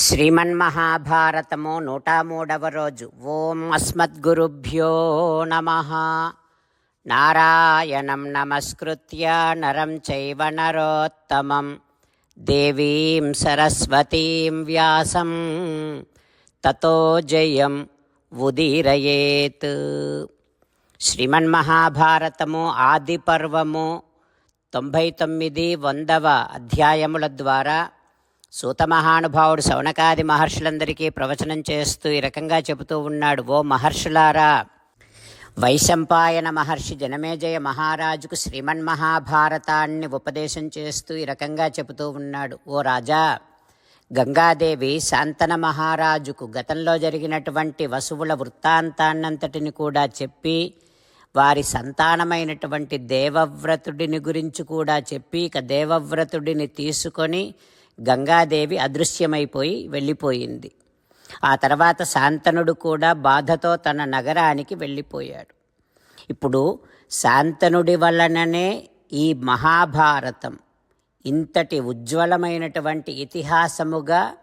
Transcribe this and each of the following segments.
శ్రీమన్మహాభారతము నూట మూడవ రోజు ఓం అస్మద్గురుభ్యో నమ నారాయణం నమస్కృత్య నరం చైవ నరోత్తమం దేవీం సరస్వతీం వ్యాసం తతో జయం ఉదీరయేత్ శ్రీమన్మహాభారతము ఆది పర్వము తొంభై తొమ్మిది వందవ అధ్యాయముల ద్వారా సూత మహానుభావుడు శౌనకాది మహర్షులందరికీ ప్రవచనం చేస్తూ ఈ రకంగా చెబుతూ ఉన్నాడు ఓ మహర్షులారా వైశంపాయన మహర్షి జనమేజయ మహారాజుకు శ్రీమన్మహాభారతాన్ని ఉపదేశం చేస్తూ ఈ రకంగా చెబుతూ ఉన్నాడు ఓ రాజా గంగాదేవి శాంతన మహారాజుకు గతంలో జరిగినటువంటి వసువుల వృత్తాంతాన్నంతటిని కూడా చెప్పి వారి సంతానమైనటువంటి దేవవ్రతుడిని గురించి కూడా చెప్పి ఇక దేవవ్రతుడిని తీసుకొని గంగాదేవి అదృశ్యమైపోయి వెళ్ళిపోయింది. ఆ తర్వాత శాంతనుడు కూడా బాధతో తన నగరానికి వెళ్ళిపోయాడు. ఇప్పుడు శాంతనుడి వలననే ఈ మహాభారతం ఇంతటి ఉజ్వలమైనటువంటి ఇతిహాసముగా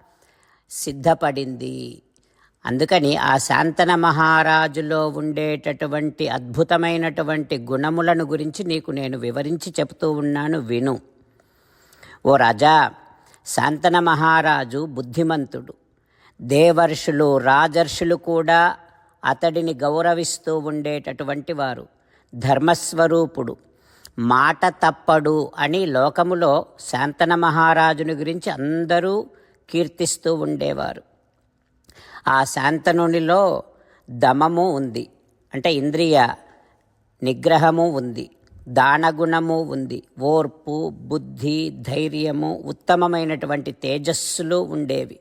సిద్ధపడింది. అందుకని ఆ శాంతన మహారాజులో ఉండేటటువంటి అద్భుతమైనటువంటి గుణములను గురించి నీకు నేను వివరించి చెబుతూ ఉన్నాను విను. ఓ రాజా శాంతన మహారాజు బుద్ధిమంతుడు. దేవర్షులు రాజర్షులు కూడా అతడిని గౌరవిస్తూ ఉండేటటువంటి వారు. ధర్మస్వరూపుడు. మాట తప్పడు అని లోకములో శాంతన మహారాజుని గురించి అందరూ కీర్తిస్తూ ఉండేవారు. ఆ శాంతనునిలో దమము ఉంది. అంటే ఇంద్రియ నిగ్రహము ఉంది. దానగుణము ఉంది. ఓర్పు బుద్ధి ధైర్యము ఉత్తమమైనటువంటి తేజస్సులు ఉండేవి.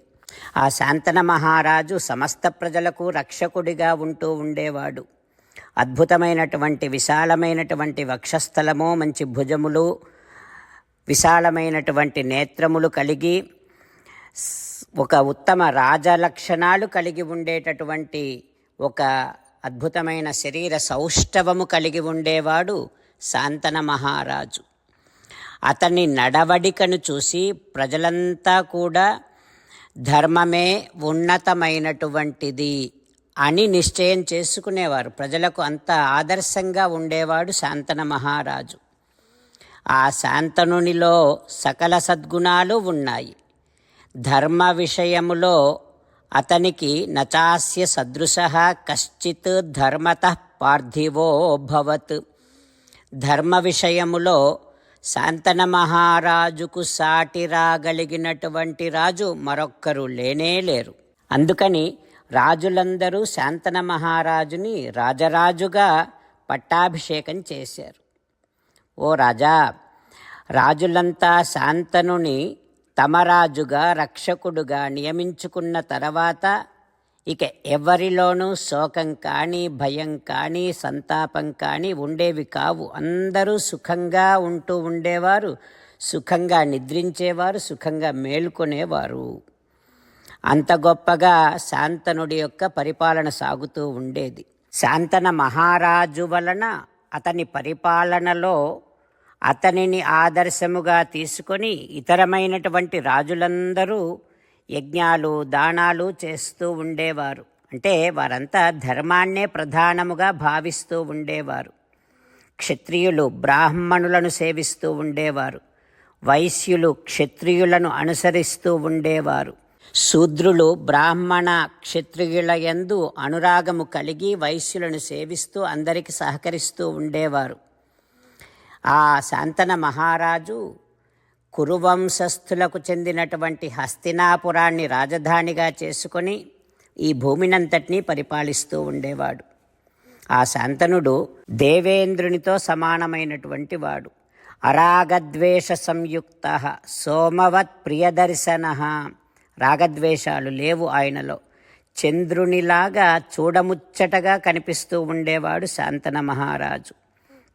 ఆ శాంతన మహారాజు సమస్త ప్రజలకు రక్షకుడిగా ఉంటూ ఉండేవాడు. అద్భుతమైనటువంటి విశాలమైనటువంటి వక్షస్థలము మంచి భుజములు విశాలమైనటువంటి నేత్రములు కలిగి ఒక ఉత్తమ రాజలక్షణాలు కలిగి ఉండేటటువంటి ఒక అద్భుతమైన శరీర సౌష్ఠవము కలిగి ఉండేవాడు. శాంతన మహారాజు. అతని నడవడికను చూసి ప్రజలంతా కూడా ధర్మమే ఉన్నతమైనటువంటిది అని నిశ్చయం చేసుకునేవారు. ప్రజలకు అంత ఆదర్శంగా ఉండేవాడు శాంతన మహారాజు. ఆ శాంతనునిలో సకల సద్గుణాలు ఉన్నాయి. ధర్మ విషయములో అతనికి నచాస్య సదృశ కశ్చిత్ ధర్మత పార్థివో భవత్. ధర్మ విషయములో శాంతన మహారాజుకు సాటి రాగలిగినటువంటి రాజు మరొక్కరు లేనే లేరు. అందుకని రాజులందరూ శాంతన మహారాజుని రాజరాజుగా పట్టాభిషేకం చేశారు. ఓ రాజా రాజులంతా శాంతనుని తమ రాజుగా రక్షకుడుగా నియమించుకున్న తర్వాత ఇక ఎవరిలోనూ శోకం కానీ భయం కానీ సంతాపం కానీ ఉండేవి కావు. అందరూ సుఖంగా ఉంటూ ఉండేవారు సుఖంగా నిద్రించేవారు సుఖంగా మేల్కొనేవారు. అంత గొప్పగా శాంతనుడి యొక్క పరిపాలన సాగుతూ ఉండేది. శాంతన మహారాజు వలన అతని పరిపాలనలో అతనిని ఆదర్శముగా తీసుకొని ఇతరమైనటువంటి రాజులందరూ యజ్ఞాలు దానాలు చేస్తూ ఉండేవారు. అంటే వారంతా ధర్మాన్నే ప్రధానముగా భావిస్తూ ఉండేవారు. క్షత్రియులు బ్రాహ్మణులను సేవిస్తూ ఉండేవారు. వైశ్యులు క్షత్రియులను అనుసరిస్తూ ఉండేవారు. శూద్రులు బ్రాహ్మణ క్షత్రియుల యందు అనురాగము కలిగి వైశ్యులను సేవిస్తూ అందరికి సహకరిస్తూ ఉండేవారు. ఆ శాంతన మహారాజు కురువంశస్థులకు చెందినటువంటి హస్తినాపురాన్ని రాజధానిగా చేసుకొని ఈ భూమినంతటినీ పరిపాలిస్తూ ఉండేవాడు. ఆ శాంతనుడు దేవేంద్రునితో సమానమైనటువంటి వాడు. అరాగద్వేష సంయుక్త సోమవత్ ప్రియదర్శన రాగద్వేషాలు లేవు ఆయనలో. చంద్రునిలాగా చూడముచ్చటగా కనిపిస్తూ ఉండేవాడు శాంతన మహారాజు.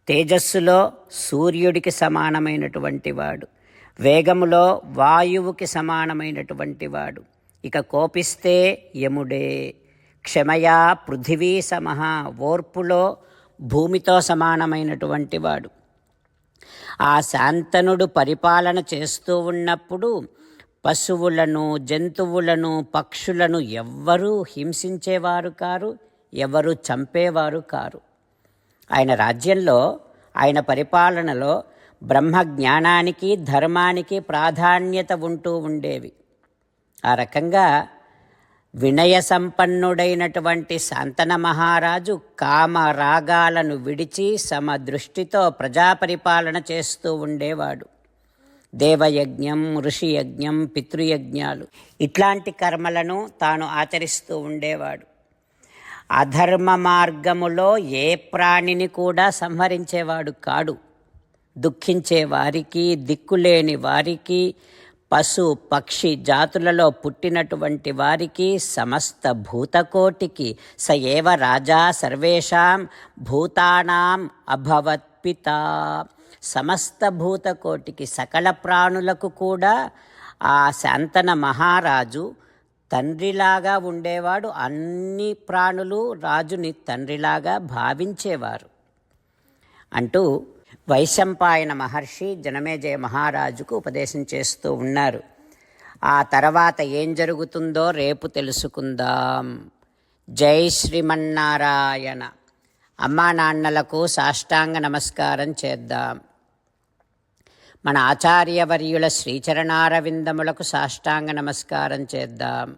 తేజస్సులో సూర్యుడికి సమానమైనటువంటి వాడు. వేగములో వాయువుకి సమానమైనటువంటి వాడు. ఇక కోపిస్తే యముడే. క్షమయా పృథివీ సమహ ఓర్పులో భూమితో సమానమైనటువంటి వాడు. ఆ శాంతనుడు పరిపాలన చేస్తూ ఉన్నప్పుడు పశువులను జంతువులను పక్షులను ఎవ్వరూ హింసించేవారు కారు ఎవరు చంపేవారు కారు. ఆయన రాజ్యంలో ఆయన పరిపాలనలో బ్రహ్మ జ్ఞానానికి ధర్మానికి ప్రాధాన్యత ఉంటూ ఉండేవి. ఆ రకంగా వినయ సంపన్నుడైనటువంటి శాంతన మహారాజు కామ రాగాలను విడిచి సమ దృష్టితో ప్రజాపరిపాలన చేస్తూ ఉండేవాడు. దేవయజ్ఞం ఋషియజ్ఞం పితృయజ్ఞాలు ఇట్లాంటి కర్మలను తాను ఆచరిస్తూ ఉండేవాడు. అధర్మ మార్గములో ఏ ప్రాణిని కూడా సంహరించేవాడు కాడు. దుఃఖించే వారికి దిక్కులేని వారికి పశు పక్షి జాతులలో పుట్టినటువంటి వారికి సమస్త భూతకోటికి స ఏవ రాజా సర్వేషాం భూతానాం అభవత్పిత. సమస్త భూతకోటికి సకల ప్రాణులకు కూడా ఆ శాంతన మహారాజు తండ్రిలాగా ఉండేవాడు. అన్ని ప్రాణులు రాజుని తండ్రిలాగా భావించేవారు. అంటూ వైశంపాయన మహర్షి జనమేజయ మహారాజుకు ఉపదేశం చేస్తూ ఉన్నారు. ఆ తర్వాత ఏం జరుగుతుందో రేపు తెలుసుకుందాం. జై శ్రీమన్నారాయణ. అమ్మా నాన్నలకు సాష్టాంగ నమస్కారం చేద్దాం. మన ఆచార్యవర్యుల శ్రీచరణారవిందములకు సాష్టాంగ నమస్కారం చేద్దాం.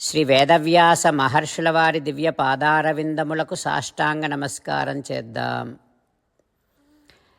శ్రీ వేదవ్యాస మహర్షుల వారి దివ్య పాదారవిందములకు సాష్టాంగ నమస్కారం చేద్దాం.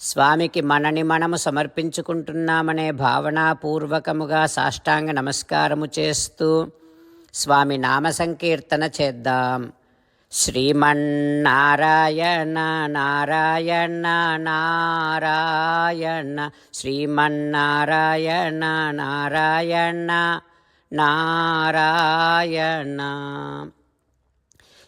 స్వామికి మనని మనము సమర్పించుకుంటున్నామనే భావనాపూర్వకముగా సాష్టాంగ నమస్కారము చేస్తూ స్వామి నామ సంకీర్తన చేద్దాం. శ్రీమన్నారాయణ నారాయణ నారాయణ శ్రీమన్నారాయణ నారాయణ నారాయణ.